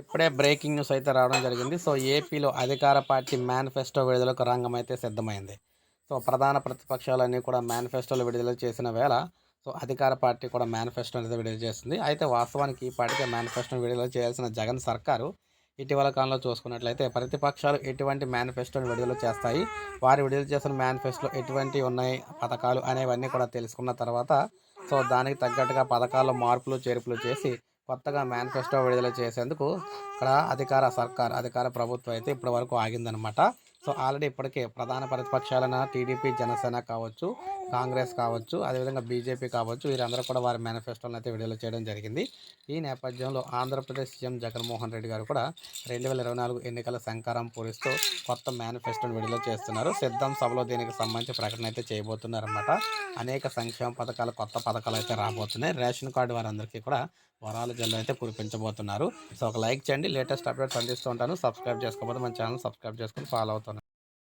ఇప్పుడే breaking news అయితే రావడం జరిగింది. సో ఏపీలో అధికార పార్టీ మేనిఫెస్టో విడుదలకు రంగం అయితే సిద్ధమైంది. సో ప్రధాన ప్రతిపక్షాలన్నీ కూడా మేనిఫెస్టోలు విడుదల చేసిన వేళ సో అధికార పార్టీ కూడా మేనిఫెస్టో అనేది విడుదల చేస్తుంది. అయితే వాస్తవానికి ఈ పార్టీకి మేనిఫెస్టోను విడుదల చేయాల్సిన జగన్ సర్కారు ఇటీవల కాలంలో చూసుకున్నట్లయితే ప్రతిపక్షాలు ఎటువంటి మేనిఫెస్టోని విడుదల చేస్తాయి. వారు విడుదల చేసిన మేనిఫెస్టోలో ఎటువంటి ఉన్నాయి పథకాలు అనేవన్నీ కూడా తెలుసుకున్న తర్వాత సో దానికి తగ్గట్టుగా పథకాల్లో మార్పులు చేర్పులు చేసి కొత్తగా మేనిఫెస్టో విడుదల చేసేందుకు ఇక్కడ అధికార సర్కార్ అధికార ప్రభుత్వం అయితే ఇప్పటి వరకు ఆగిందనమాట సో ఆల్రెడీ ఇప్పటికే ప్రధాన ప్రతిపక్షాలైన టీడీపీ జనసేన కావచ్చు కాంగ్రెస్ కావచ్చు అదేవిధంగా బీజేపీ కావచ్చు వీరందరూ కూడా వారి మేనిఫెస్టోలను అయితే విడుదల చేయడం జరిగింది. ఈ నేపథ్యంలో ఆంధ్రప్రదేశ్ సీఎం జగన్మోహన్ రెడ్డి గారు కూడా రెండు వేల ఇరవై నాలుగు ఎన్నికల సంకారం పూరిస్తూ కొత్త మేనిఫెస్టోను విడుదల చేస్తున్నారు. సిద్ధం సభలో దీనికి సంబంధించి ప్రకటన అయితే చేయబోతున్నారన్నమాట. అనేక సంక్షేమ పథకాలు కొత్త పథకాలు అయితే రాబోతున్నాయి. రేషన్ కార్డు వారందరికీ కూడా వరాల జల్లు అయితే కురిపించబోతున్నారు సో ఒక లైక్ చేయండి. లేటెస్ట్ అప్డేట్స్ అందిస్తూ ఉంటాను. సబ్స్క్రైబ్ చేసుకోకపోతే మన ఛానల్ సబ్స్క్రైబ్ చేసుకుని ఫాలో అవుతాను.